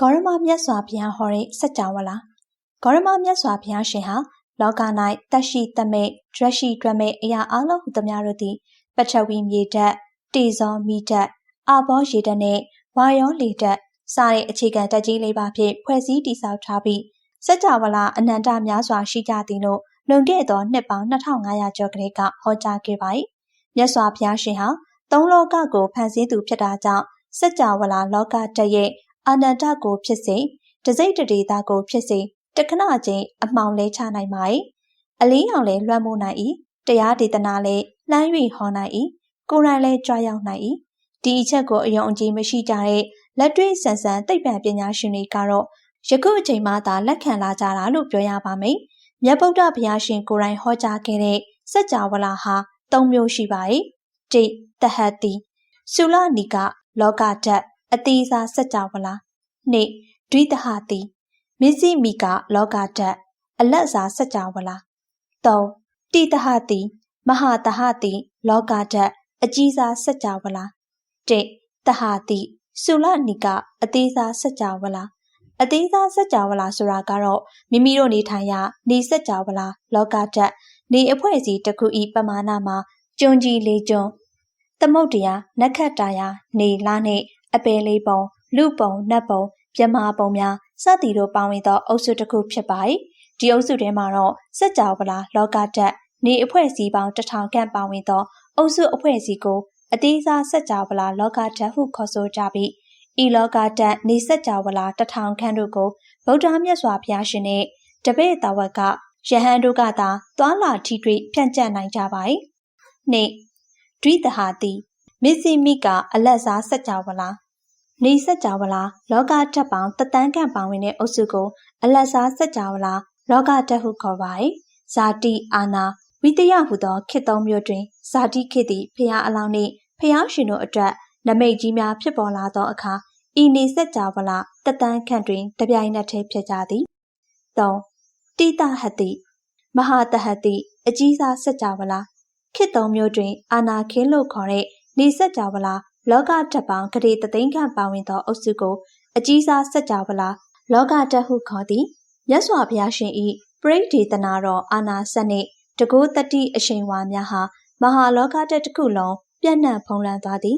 ဂေါရမမြတ်စွာဘုရားဟောတဲ့စัจ java လာဂေါရမမြတ်စွာဘုရားရှင်ဟာလောက၌တက်ရှိတမိတ်ဒရရှိဒရမိတ်အရာအလုံးဟူသမျှတို့သည်ပထဝီမြေဓာတ်တေဇောမိဓာတ်အာဘောရေဓာတ်နှင့်ဝါယောလေဓာတ်စတဲ့အခြေခံဓာတ်ကြီးလေးပါးဖြင့်ဖွဲ့စည်းတည်ဆောက်ထားပြီးစัจ java လာအနန္တများစွာရှိကြသည်လို့လွန်ခဲ့သောနှစ်ပေါင်း2500ကျော်ကလေးကဟောကြားခဲ့ပါ၏မြတ်စွာဘုရားရှင်ဟာသုံးလောကကိုဖန်ဆင်းသူဖြစ်တာကြောင့်စัจ java လာလောကတရဲ့ အာနန္ဒကိုဖြစ်စေတစိတ်တဒေတာကိုဖြစ်စေတခဏချင်းအမှောင်လဲချနိုင်ပါ၏အလင်းရောင်လဲလွှမ်းမိုးနိုင်၏တရားဒေသနာလဲလှမ်း၍ဟောနိုင်၏ကိုယ်တိုင်လဲကြွားရောက်နိုင်၏ဒီအချက်ကိုအယုံအကြည်မရှိကြတဲ့လက်တွေ့ဆန်ဆန်သိပ္ပံပညာရှင်တွေကတော့ယခုအချိန်မှသာလက်ခံလာကြတာလို့ပြောရပါမယ်မြတ်ဗုဒ္ဓဘုရားရှင်ကိုယ်တိုင်ဟောကြားခဲ့တဲ့စัจ java လာဟာ၃မျိုးရှိပါ၏တိတဟတိသုလနိကလောကဓာတ် အသေးစားစัจ java လာနှင့်ဒွိတဟတိမစ္စည်းမိကလောကဓာတ်အလတ်စားစัจ java လာ၃တိတဟတိမဟာတဟတိလောကဓာတ်အကြီးစားစัจ java လာ၁တဟတိသုလနိကအသေးစားစัจ java လာအသေးစားစัจ java လာဆိုတာကတော့မိမိတို့နေထိုင်ရာနေစัจ java လာလောကဓာတ်နေအဖွဲ့အစည်းတစ်ခုဤပမာဏမှာကျွန်းကြီးလေးကျွန်းသမုတ်တရားနက္ခတ္တရာနေလာနှင့် အပယ်လေးပုံလူပုံနတ်ပုံပြမာပုံများစသည်တို့ပါဝင်သောအုပ်စုတစ်ခုဖြစ်ပါ၏ဒီအုပ်စုထဲမှာတော့စัจ java လာလောကဓာတ်နေအဖွဲ့အစည်းပေါင်းတထောင်ခန့်ပါဝင်သောအုပ်စုအဖွဲ့အစည်းကိုအသေးစားစัจ java လာလောကဓာတ်ဟုခေါ်ဆိုကြပြီးဤလောကဓာတ်နေစัจ java လာတထောင်ခန့်တို့ကိုဗုဒ္ဓမြတ်စွာဘုရားရှင်နှင့်တပည့်တော်ဝက်ကယဟန်တို့ကသာသွာလာထိတွေ့ဖြန့်ကျက်နိုင်ကြပါ၏။နှင့်ဒွိတဟာတိ မစ္စည်းမိကအလက်စားစัจ java လာနေစัจ java လာလောကဓာတ်ပေါင်းတသန်းခန့်ပါဝင်တဲ့အုပ်စုကိုအလက်စားစัจ java လာလောကဓာတ်ဟုခေါ်ပါ၏။ဇာတိအာနာဝိတယဟုသောခေတ်သုံးမျိုးတွင်ဇာတိခေတ်သည်ဖျားအလောင်းနှင့်ဖျားရှင်တို့အတွက်နမိတ်ကြီးများဖြစ်ပေါ်လာသောအခါဤနေစัจ java လာတသန်းခန့်တွင်တပြိုင်နက်တည်းဖြစ်ကြသည်။၃တိတဟတိမဟာတဟတိအကြီးစားစัจ java လာခေတ်သုံးမျိုးတွင် အာနာခင်းလို့ခေါ်တဲ့ နေဆက်ကြဝဠာလောကတပ်ပေါင်းဂရေတသိန်းခန့်ပါဝင်သော အုပ်စုကိုအကြီးစားဆက်ကြဝဠာလောကတပ်ဟုခေါ်သည်မြတ်စွာဘုရားရှင်၏ပရိဒေသနာတော်အာနာစနှင့်တကိုးတတိအရှိန်ဝါများဟာမဟာလောကတက်တစ်ခုလုံးပြန့်နှံ့ဖုံးလွှမ်းသွားသည်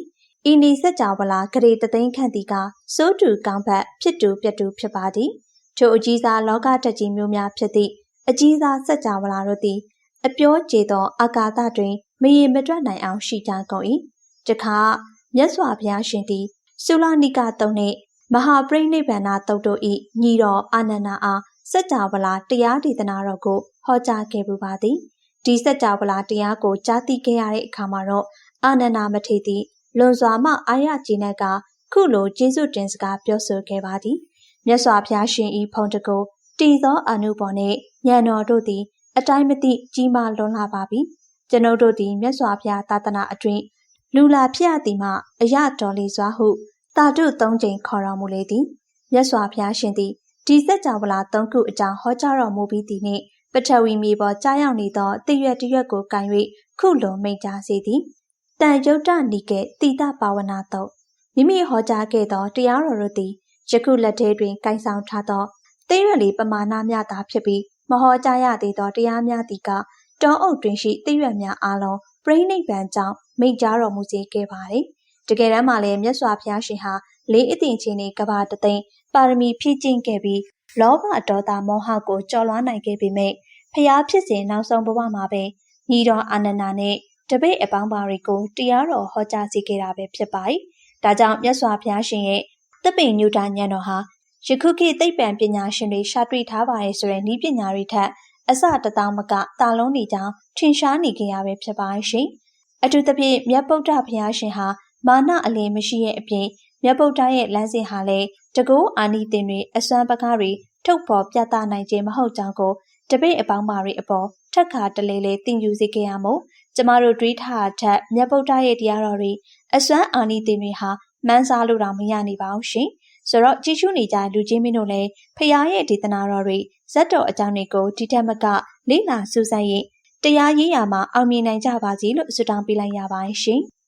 ဤနီစကြဝဠာဂရေတသိန်းခန့်သည်ကစိုးတူကောင်းဘက်ဖြစ်တူပြတ်တူဖြစ်ပါသည်ထိုအကြီးစားလောကတက်ကြီးမျိုးများဖြစ်သည့်အကြီးစားစကြဝဠာတို့သည် အပြောကျေသောအာကာသတွင်မရေမတွက်နိုင်အောင်ရှိကြကုန်၏ တခါမြတ်စွာဘုရားရှင်သည်သုလနိကတုံနှင့်မဟာပရိနိဗ္ဗာန်တုတ်တို့၏ညီတော်အာနန္ဒာအားစัจ java လာတရားဒေသနာတော်ကိုဟောကြားခဲ့ပူပါသည်ဒီစัจ java လာတရားကိုကြားသိခဲ့ရတဲ့အခါမှာတော့အာနန္ဒာမထေသည်လွန်စွာမှအာရကျေနပ်ကခုလိုကျေးဇူးတင်စကားပြောဆိုခဲ့ပါသည်မြတ်စွာဘုရားရှင်၏ဖုန်တကိုတည်သောအနုဘော်နှင့်ဉာဏ်တော်တို့သည် အတိုင်းမသိကြီးမားလွန်လာပါပြီကျွန်ုပ်တို့သည်မြတ်စွာဘုရားသာသနာအတွင်း လူလာဖြစ်ရသည်မှအရတော်လီစွာဟုတာတုသုံးချိန်ခေါ်တော်မူလေသည်မြတ်စွာဘုရားရှင်သည်ဒီစัจ java လာသုံးခုအကြောင်းဟောကြားတော်မူပြီးသည်နှင့်ပထဝီမြေပေါ်ကြားရောက်နေသောတရွက်တရွက်ကိုကန်၍ခုလိုမိန့်ကြားစေသည်တန်ယုတ်တနိကေတိတပါဝနာတုမိမိဟောကြားခဲ့သောတရားတော်တို့သည်ယခုလက်ထဲတွင်ကင်ဆောင်ထားသောသိရလီပမာဏများသာဖြစ်ပြီးမဟောကြားရသေးသောတရားများသည်ကတောအုပ်တွင်ရှိသိရများအားလုံး ပြိဋိဘံကြောင့်မိန့်ကြားတော်မူစေခဲ့ပါသည်။တကယ်တမ်းမှာလည်းမြတ်စွာဘုရားရှင်ဟာလေးအသင်ချင်းနေကဘာတသိန်းပါရမီဖြည့်ကျင့်ခဲ့ပြီးလောဘဒေါသမောဟကိုကျော်လွှားနိုင်ခဲ့ပေမဲ့ဖျားဖြစ်စဉ်နောက်ဆုံးဘဝမှာပဲညီတော်အာနန္ဒာနဲ့တပိတ်အပေါင်းပါတွေကိုတရားတော်ဟောကြားစေခဲ့တာပဲဖြစ်ပါတယ်။ဒါကြောင့်မြတ်စွာဘုရားရှင်ရဲ့တပိညုတာဉာဏ်တော်ဟာယခုခေတ်သိပ္ပံပညာရှင်တွေရှာတွေ့ထားပါရဲ့ဆိုတဲ့ဤပညာတွေထက် အစတတောင်မကတာလုံးနေကြောင်းထင်ရှားနေကြရပဲဖြစ်ပါရှင်။အထူးသဖြင့်မြတ်ဗုဒ္ဓဘုရားရှင်ဟာမာနအလင်းမရှိရဲ့အပြင်မြတ်ဗုဒ္ဓရဲ့လမ်းစဉ်ဟာလည်းတကူအာနိသင်တွေအစွမ်းပကားတွေထုတ်ဖော်ပြသနိုင်ခြင်းမဟုတ်ကြောင်းကိုတပိတ်အပေါင်းပါတွေအပေါ်ထက်ခါတလေလေသင်ယူစေခဲ့ရမို့ကျမတို့တွေးထားထက်မြတ်ဗုဒ္ဓရဲ့တရားတော်တွေအစွမ်းအာနိသင်တွေဟာမှန်းစားလို့တော့မရနိုင်ပါဘူးရှင်။ ဆိုတော့ကြည်ချူးနေကြလူချင်းမင်းတို့လည်းဖရာရဲ့ဒေသနာတော်တွေဇက်တော်အကြောင်းတွေကိုဒီထက်မကလေ့လာစူးစမ်းရင်တရားရေးရာမှာအောင်မြင်နိုင်ကြပါစေလို့ဆုတောင်းပေးလိုက်ရပါတယ်ရှင်။